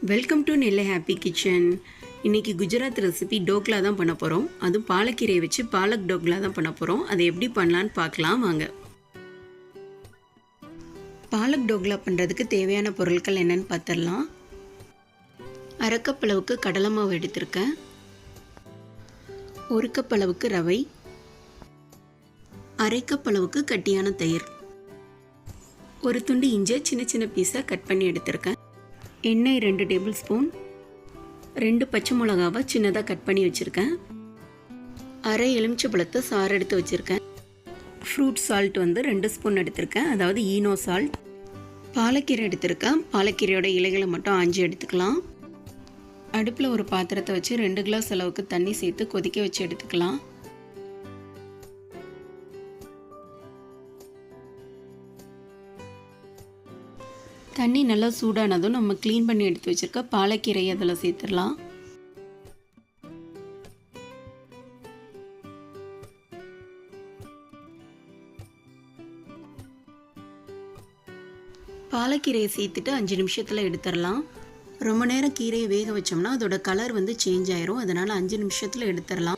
Welcome to Nellai happy kitchen இன்றைக்கி Gujarat recipe dhokla தான் பண்ண போகிறோம் அதுவும் பாலக்கீரையை வச்சு பாலக் டோக்லா தான் பண்ண போகிறோம் அதை எப்படி பண்ணலான்னு பார்க்கலாம் வாங்க. பாலக் டோக்லா பண்ணுறதுக்கு தேவையான பொருட்கள் என்னன்னு பார்த்துடலாம். அரைக்கப்பளவுக்கு கடலை மாவு எடுத்திருக்கேன். ஒரு கப் அளவுக்கு ரவை. அரைக்கப்பளவுக்கு கட்டியான தயிர். ஒரு துண்டு இஞ்சி சின்ன சின்ன பீஸாக கட் பண்ணி எடுத்திருக்கேன். எண்ணெய் ரெண்டு டேபிள் ஸ்பூன் ரெண்டு பச்சை மிளகாவை சின்னதாக கட் பண்ணி வச்சுருக்கேன். அரை எலுமிச்சை பழத்தை சாறு எடுத்து வச்சுருக்கேன். ஃப்ரூட் சால்ட் வந்து ரெண்டு ஸ்பூன் எடுத்திருக்கேன். அதாவது ஈனோ சால்ட். பாலக்கீரை எடுத்திருக்கேன். பாலக்கீரையோட இலைகளை மட்டும் ஆஞ்சி எடுத்துக்கலாம். அடுப்பில் ஒரு பாத்திரத்தை வச்சு ரெண்டு கிளாஸ் அளவுக்கு தண்ணி சேர்த்து கொதிக்க வச்சு எடுத்துக்கலாம். தண்ணி நல்லா சூடானதும் நம்ம க்ளீன் பண்ணி எடுத்து வச்சுருக்க பாலக்கீரையை அதில் சேர்த்துடலாம். பாலக்கீரையை சேர்த்துட்டு அஞ்சு நிமிஷத்தில் எடுத்துடலாம். ரொம்ப நேரம் கீரையை வேக வச்சோம்னா அதோட கலர் வந்து சேஞ்ச் ஆயிரும். அதனால் அஞ்சு நிமிஷத்தில் எடுத்துடலாம்.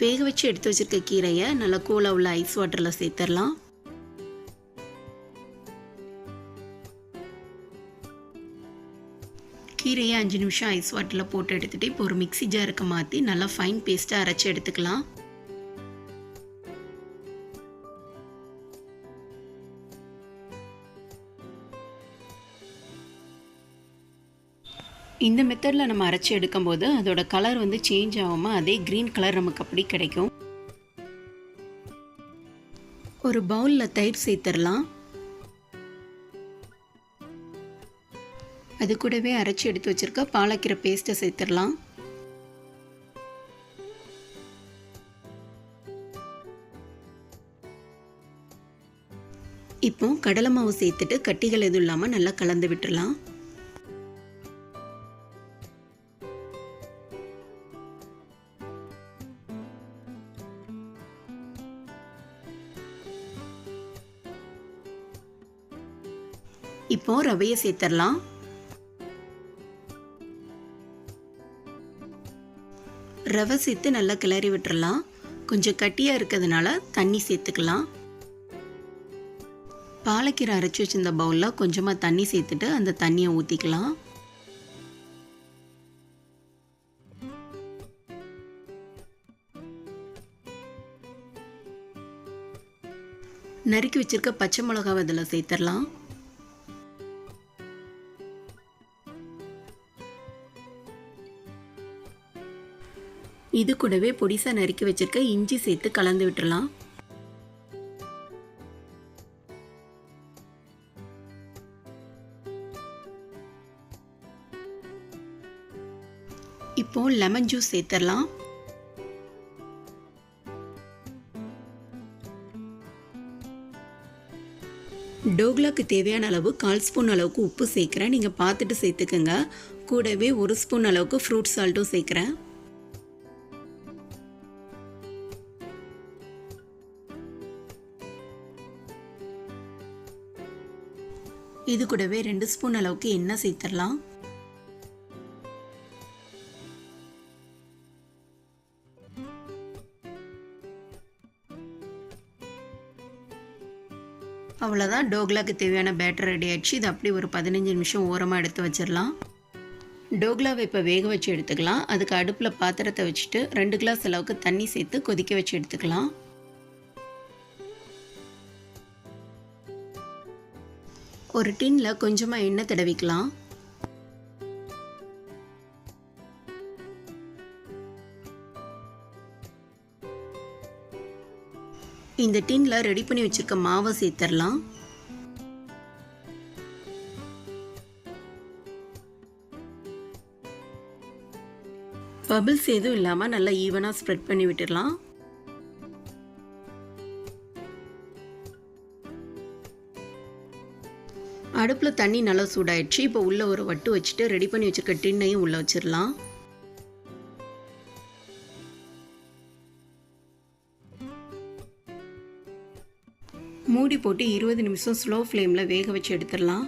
வேக வச்சு எடுத்து வச்சுருக்க கீரையை நல்லா கூலாக உள்ள ஐஸ் வாட்டரில் சேர்த்துடலாம். கீரையை அஞ்சு நிமிஷம் ஐஸ் வாட்டரில் போட்டு எடுத்துகிட்டு இப்போ ஒரு மிக்ஸி ஜாருக்கு மாற்றி நல்லா ஃபைன் பேஸ்ட்டாக அரைச்சி எடுத்துக்கலாம். இந்த மெத்தடில் நம்ம அரைச்சி எடுக்கும்போது அதோட கலர் வந்து சேஞ்ச் ஆகாமல் அதே க்ரீன் கலர் நமக்கு அப்படி கிடைக்கும். ஒரு பவுலில் தயிர் சேர்த்துடலாம். அது கூடவே அரைச்சி எடுத்து வச்சுருக்க பாலக்கீரை பேஸ்ட்டை சேர்த்துடலாம். இப்போ கடலை மாவு சேர்த்துட்டு கட்டிகள் எதுவும் இல்லாமல் நல்லா கலந்து விட்டுடலாம். இப்போ ரவையை சேர்த்துடலாம் ரவை சேர்த்து நல்லா கிளறி விட்டுறலாம் கொஞ்சம் கட்டியாக இருக்கிறதுனால தண்ணி சேர்த்துக்கலாம். பாலக்கீரை அரைச்சி வச்சிருந்த பவுலில் கொஞ்சமாக தண்ணி சேர்த்துட்டு அந்த தண்ணியை ஊற்றிக்கலாம் நறுக்கி வச்சிருக்க பச்சை மிளகாவை அதில் சேர்த்துடலாம் இது கூடவே பொடிசா நறுக்கி வச்சிருக்க இஞ்சி சேர்த்து கலந்து விட்டுடலாம் இப்போ லெமன் ஜூஸ் சேர்த்துடலாம். டோக்லாக்கு தேவையான அளவு கால் ஸ்பூன் அளவுக்கு உப்பு சேர்க்குறேன். நீங்கள் பார்த்துட்டு சேர்த்துக்கோங்க. கூடவே ஒரு ஸ்பூன் அளவுக்கு ஃப்ரூட் சால்ட்டும் சேர்க்குறேன். இது கூடவே ரெண்டு ஸ்பூன் அளவுக்கு எண்ணெய் சேர்த்துடலாம். அவ்வளோதான் டோக்லாக்கு தேவையான பேட்டர் ரெடி ஆயிடுச்சு. இது அப்படி ஒரு பதினஞ்சு நிமிஷம் ஓரமாக எடுத்து வச்சிடலாம். டோக்லாவை இப்போ வேக வச்சு எடுத்துக்கலாம். அதுக்கு அடுப்பில் பாத்திரத்தை வச்சுட்டு ரெண்டு கிளாஸ் அளவுக்கு தண்ணி சேர்த்து கொதிக்க வச்சு எடுத்துக்கலாம். ஒரு டின்ல கொஞ்சமாக எண்ணெய் தடவிக்கலாம். இந்த டின்ல ரெடி பண்ணி வச்சிருக்க மாவை சேர்த்துடலாம் பபிள்ஸ் எதுவும் இல்லாமல் நல்லா ஈவனாக ஸ்ப்ரெட் பண்ணி விட்டுடலாம் அடுப்பில் தண்ணி நல்லா சூடாயிடுச்சு. இப்போ உள்ளே ஒரு வட்டு வச்சுட்டு ரெடி பண்ணி வச்சுருக்க டின்னையும் உள்ளே வச்சிடலாம் மூடி போட்டு இருபது நிமிஷம் ஸ்லோ ஃப்ளேமில் வேக வச்சு எடுத்துடலாம்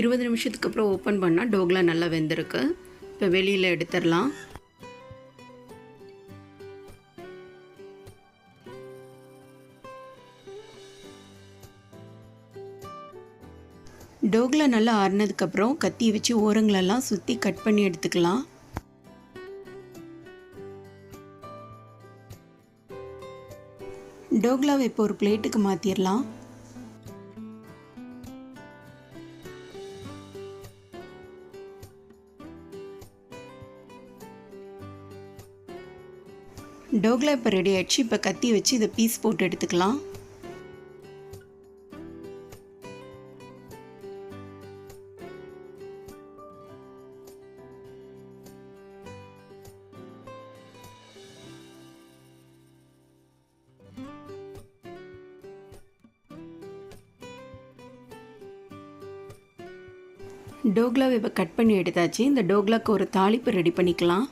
இருபது நிமிஷத்துக்கு அப்புறம் ஓப்பன் பண்ணால் டோக்லா நல்லா வெந்திருக்கு. இப்போ வெளியில் எடுத்துடலாம் டோக்லா நல்லா ஆறுனதுக்கப்புறம் கத்தி வச்சு ஓரங்களெல்லாம் சுற்றி கட் பண்ணி எடுத்துக்கலாம். டோக்லாவை இப்போ ஒரு பிளேட்டுக்கு மாற்றிடலாம் டோக்லா இப்போ ரெடி ஆயிடுச்சு. இப்போ கத்தி வச்சு இதை பீஸ் போட்டு எடுத்துக்கலாம். டோக்லாவை இப்போ கட் பண்ணி எடுத்தாச்சு. இந்த டோக்லாக்கு ஒரு தாளிப்பு ரெடி பண்ணிக்கலாம்.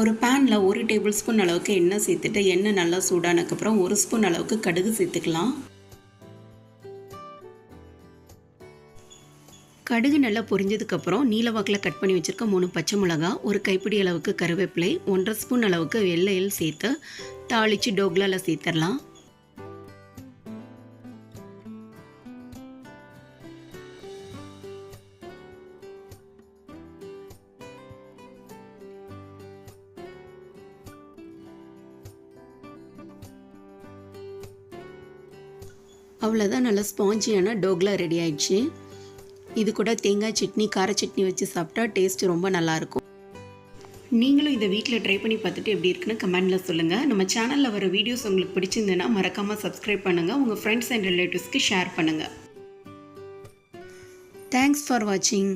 ஒரு பேனில் ஒரு டேபிள் ஸ்பூன் அளவுக்கு எண்ணெய் சேர்த்துட்டு எண்ணெய் நல்லா சூடானதுக்கப்புறம் ஒரு ஸ்பூன் அளவுக்கு கடுகு சேர்த்துக்கலாம். கடுகு நல்லா பொரிஞ்சதுக்கப்புறம் நீலவாக்கில் கட் பண்ணி வச்சுருக்க மூணு பச்சை மிளகா ஒரு கைப்பிடி அளவுக்கு கருவேப்பிலை ஒன்றரை ஸ்பூன் அளவுக்கு வெள்ளையில் சேர்த்து தாளித்து டோக்லாவில் சேர்த்துடலாம். அவ்வளோதான் நல்லா ஸ்பாஞ்சியான டோக்லா ரெடி ஆயிடுச்சு. இது கூட தேங்காய் சட்னி கார சட்னி வச்சு சாப்பிட்டா டேஸ்ட் ரொம்ப நல்லாயிருக்கும் நீங்களும் இதை வீட்டில் ட்ரை பண்ணி பார்த்துட்டு எப்படி இருக்குன்னு கமெண்டில் சொல்லுங்கள் நம்ம சேனலில் வர வீடியோஸ் உங்களுக்கு பிடிச்சிருந்ததுன்னா மறக்காமல் சப்ஸ்கிரைப் பண்ணுங்கள் உங்கள் ஃப்ரெண்ட்ஸ் அண்ட் ரிலேட்டிவ்ஸ்க்கு ஷேர் பண்ணுங்கள் தேங்க்ஸ் ஃபார் வாட்சிங்